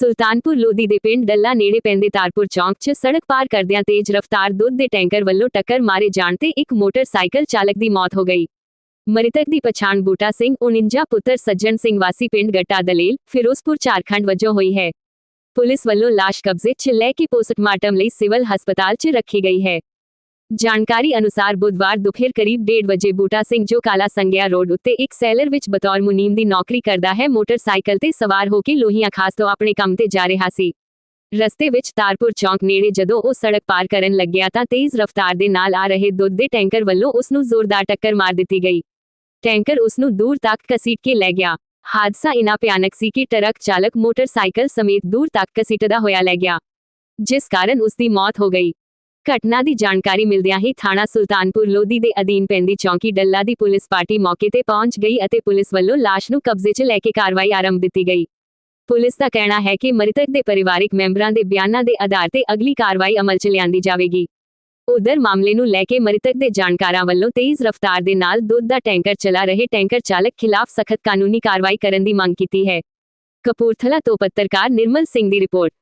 ਸੁਲਤਾਨਪੁਰ ਲੋਧੀ ਦੇ ਪਿੰਡ ਡੱਲਾ ਨੇੜੇ ਪੈਂਦੇ ਤਾਰਪੁਰ ਚੌਂਕ 'ਚ ਸੜਕ ਪਾਰ ਕਰਦਿਆਂ ਤੇਜ਼ ਰਫ਼ਤਾਰ ਦੁੱਧ ਦੇ ਟੈਂਕਰ ਵੱਲੋਂ ਟੱਕਰ ਮਾਰੇ ਜਾਣ ਤੇ ਇੱਕ ਮੋਟਰਸਾਈਕਲ ਚਾਲਕ ਦੀ ਮੌਤ ਹੋ ਗਈ। ਮ੍ਰਿਤਕ ਦੀ ਪਛਾਣ ਬੂਟਾ ਸਿੰਘ 49 ਪੁੱਤਰ ਸੱਜਣ ਸਿੰਘ ਵਾਸੀ ਪਿੰਡ ਗੱਟਾ ਦਲੇਲ, ਫਿਰੋਜ਼ਪੁਰ ਝਾਰਖੰਡ ਵਜੋਂ ਹੋਈ ਹੈ। ਪੁਲਿਸ ਵੱਲੋਂ ਲਾਸ਼ ਕਬਜ਼ੇ 'ਚ ਲੈ ਕੇ ਪੋਸਟਮਾਰਟਮ ਲਈ ਸਿਵਲ ਹਸਪਤਾਲ 'ਚ ਰੱਖੀ ਗਈ ਹੈ। ਜਾਣਕਾਰੀ ਅਨੁਸਾਰ ਬੁੱਧਵਾਰ ਦੁਪਹਿਰ ਕਰੀਬ 1:30 ਵਜੇ ਬੂਟਾ ਸਿੰਘ ਜੋ ਕਾਲਾ ਸੰਗਿਆ ਰੋਡ ਉੱਤੇ ਇੱਕ ਸੈਲਰ ਵਿੱਚ ਬਤੌਰ ਮੁਨੀਮ ਦੀ ਨੌਕਰੀ ਕਰਦਾ ਹੈ, ਮੋਟਰਸਾਈਕਲ ਤੇ ਸਵਾਰ ਹੋ ਕੇ ਲੋਹੀਆਂ ਖਾਸ ਤੋਂ ਆਪਣੇ ਕੰਮ ਤੇ ਜਾ ਰਿਹਾ ਸੀ। ਰਸਤੇ ਵਿੱਚ ਤਾਰਪੁਰ ਚੌਂਕ ਨੇੜੇ ਜਦੋਂ ਉਹ ਸੜਕ ਪਾਰ ਕਰਨ ਲੱਗਿਆ ਤਾਂ ਤੇਜ਼ ਰਫ਼ਤਾਰ ਦੇ ਨਾਲ ਆ ਰਹੇ ਦੁੱਧ ਦੇ ਟੈਂਕਰ ਵੱਲੋਂ ਉਸ ਨੂੰ ਜ਼ੋਰਦਾਰ ਟੱਕਰ ਮਾਰ ਦਿੱਤੀ ਗਈ। ਟੈਂਕਰ ਉਸ ਨੂੰ ਦੂਰ ਤੱਕ ਘਸੀਟ ਕੇ ਲੈ ਗਿਆ। ਹਾਦਸਾ ਇਨਾ ਭਿਆਨਕ ਸੀ ਕਿ ਟਰੱਕ ਚਾਲਕ ਮੋਟਰਸਾਈਕਲ ਸਮੇਤ ਦੂਰ ਤੱਕ ਘਸੀਟਦਾ ਹੋਇਆ ਲੈ ਗਿਆ। ਜਿਸ ਕਾਰਨ ਉਸ ਦੀ ਮੌਤ ਹੋ ਗਈ। ਘਟਨਾ ਦੀ ਜਾਣਕਾਰੀ ਮਿਲਦਿਆਂ ਹੀ ਥਾਣਾ ਸੁਲਤਾਨਪੁਰ ਲੋਧੀ ਦੇ ਅਧੀਨ ਪੈਂਦੀ ਚੌਂਕੀ ਡੱਲਾ ਦੀ ਪੁਲਿਸ ਪਾਰਟੀ ਮੌਕੇ ਤੇ ਪਹੁੰਚ ਗਈ ਅਤੇ ਪੁਲਿਸ ਵੱਲੋਂ ਲਾਸ਼ ਨੂੰ ਕਬਜ਼ੇ 'ਚ ਲੈ ਕੇ ਕਾਰਵਾਈ ਆਰੰਭ ਦਿੱਤੀ ਗਈ। ਪੁਲਿਸ ਦਾ ਕਹਿਣਾ ਹੈ ਕਿ ਮ੍ਰਿਤਕ ਦੇ ਪਰਿਵਾਰਕ ਮੈਂਬਰਾਂ ਦੇ ਬਿਆਨਾਂ ਦੇ ਆਧਾਰ ਤੇ ਅਗਲੀ ਕਾਰਵਾਈ ਅਮਲ 'ਚ ਲਿਆਂਦੀ ਜਾਵੇਗੀ। ਉਧਰ ਮਾਮਲੇ ਨੂੰ ਲੈ ਕੇ ਮ੍ਰਿਤਕ ਦੇ ਜਾਣਕਾਰਾਂ ਵੱਲੋਂ ਤੇਜ਼ ਰਫ਼ਤਾਰ ਦੇ ਨਾਲ ਦੁੱਧ ਦਾ ਟੈਂਕਰ ਚਲਾ ਰਹੇ ਟੈਂਕਰ ਚਾਲਕ ਖਿਲਾਫ ਸਖਤ ਕਾਨੂੰਨੀ ਕਾਰਵਾਈ ਕਰਨ ਦੀ ਮੰਗ ਕੀਤੀ ਹੈ। ਕਪੂਰਥਲਾ ਤੋਂ ਪੱਤਰਕਾਰ ਨਿਰਮਲ ਸਿੰਘ ਦੀ ਰਿਪੋਰਟ।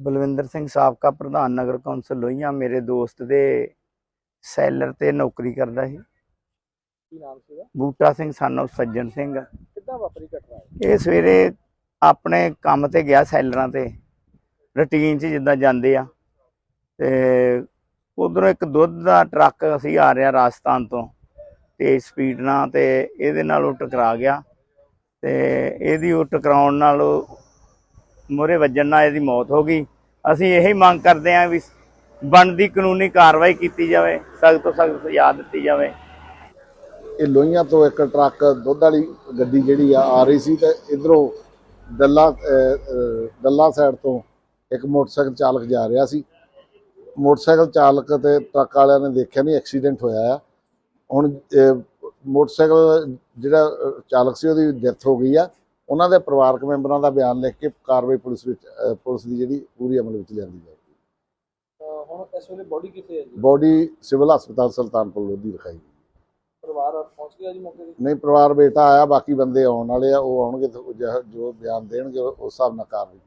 ਬਲਵਿੰਦਰ ਸਿੰਘ ਸਾਬਕਾ ਪ੍ਰਧਾਨ ਨਗਰ ਕੌਂਸਲ ਲੋਹੀਆਂ ਮੇਰੇ ਦੋਸਤ ਦੇ ਸੈਲਰ ਤੇ ਨੌਕਰੀ ਕਰਦਾ ਸੀ। ਕੀ ਨਾਮ ਸੀਗਾ ਬੂਟਾ ਸਿੰਘ ਸਾਨੂੰ ਸੱਜਣ ਸਿੰਘ। ਕਿੱਦਾਂ ਵਾਪਰੀ ਘਟਨਾ ਇਹ? ਸਵੇਰੇ ਆਪਣੇ ਕੰਮ ਤੇ ਗਿਆ ਸੈਲਰਾਂ ਤੇ ਰੁਟੀਨ 'ਚ ਜਿੱਦਾਂ ਜਾਂਦੇ ਆ। ਤੇ ਉਧਰੋਂ ਇੱਕ ਦੁੱਧ ਦਾ ਟਰੱਕ ਅਸੀਂ ਆ ਰਿਹਾ ਰਾਜਸਥਾਨ ਤੋਂ ਤੇ ਸਪੀਡ ਨਾਲ ਤੇ ਇਹਦੇ ਨਾਲ ਉਹ ਟਕਰਾ ਗਿਆ। ਤੇ ਇਹਦੀ ਉਹ ਟਕਰਾਉਣ ਨਾਲ ਮੋਰੇ ਵੱਜਣ ਨਾਲ ਇਹਦੀ ਮੌਤ ਹੋ ਗਈ। ਅਸੀਂ ਇਹੀ ਮੰਗ ਕਰਦੇ ਹਾਂ ਵੀ ਬਣਦੀ ਕਾਨੂੰਨੀ ਕਾਰਵਾਈ ਕੀਤੀ ਜਾਵੇ, ਸਖਤ ਤੋਂ ਸਖਤ ਸਜ਼ਾ ਦਿੱਤੀ ਜਾਵੇ। ਇਹ ਲੋਹੀਆਂ ਤੋਂ ਇੱਕ ਟਰੱਕ, ਦੁੱਧ ਵਾਲੀ ਗੱਡੀ ਜਿਹੜੀ ਆ ਆ ਰਹੀ ਸੀ ਤੇ ਇਧਰੋਂ ਦੱਲਾ ਦੱਲਾ ਸਾਈਡ ਤੋਂ ਇੱਕ ਮੋਟਰਸਾਈਕਲ ਚਾਲਕ ਜਾ ਰਿਹਾ ਸੀ। ਮੋਟਰਸਾਈਕਲ ਚਾਲਕ ਤੇ ਟਰੱਕ ਵਾਲਿਆਂ ਨੇ ਦੇਖਿਆ ਨਹੀਂ ਐਕਸੀਡੈਂਟ ਹੋਇਆ ਆ। ਹੁਣ ਮੋਟਰਸਾਈਕਲ ਜਿਹੜਾ ਚਾਲਕ ਸੀ ਉਹਦੀ ਡੈਥ ਹੋ ਗਈ ਆ। ਉਹਨਾਂ ਦੇ ਪਰਿਵਾਰਕ ਮੈਂਬਰਾਂ ਦਾ ਬਿਆਨ ਲਿਖ ਕੇ ਕਾਰਵਾਈ ਪੁਲਿਸ ਵਿੱਚ ਪੁਲਿਸ ਦੀ ਜਿਹੜੀ ਪੂਰੀ ਅਮਲ ਵਿੱਚ ਲਿਆਂਦੀ ਜਾਏਗੀ ਹੁਣ ਇਸ ਵੇਲੇ ਬੋਡੀ ਕਿੱਥੇ ਹੈ ਜੀ? ਬੋਡੀ ਸਿਵਲ ਹਸਪਤਾਲ ਸੁਲਤਾਨਪੁਰ ਲੋਧੀ ਰਖਾਈ ਗਈ। ਪਰਿਵਾਰ ਪਹੁੰਚ ਗਿਆ ਜੀ ਮੌਕੇ ਤੇ? ਨਹੀਂ ਪਰਿਵਾਰ ਬੇਟਾ ਆਇਆ ਬਾਕੀ ਬੰਦੇ ਆਉਣ ਵਾਲੇ ਆ ਉਹ ਆਉਣਗੇ ਜੋ ਬਿਆਨ ਦੇਣਗੇ ਉਸ ਹਿਸਾਬ ਨਾਲ ਕਾਰਵਾਈ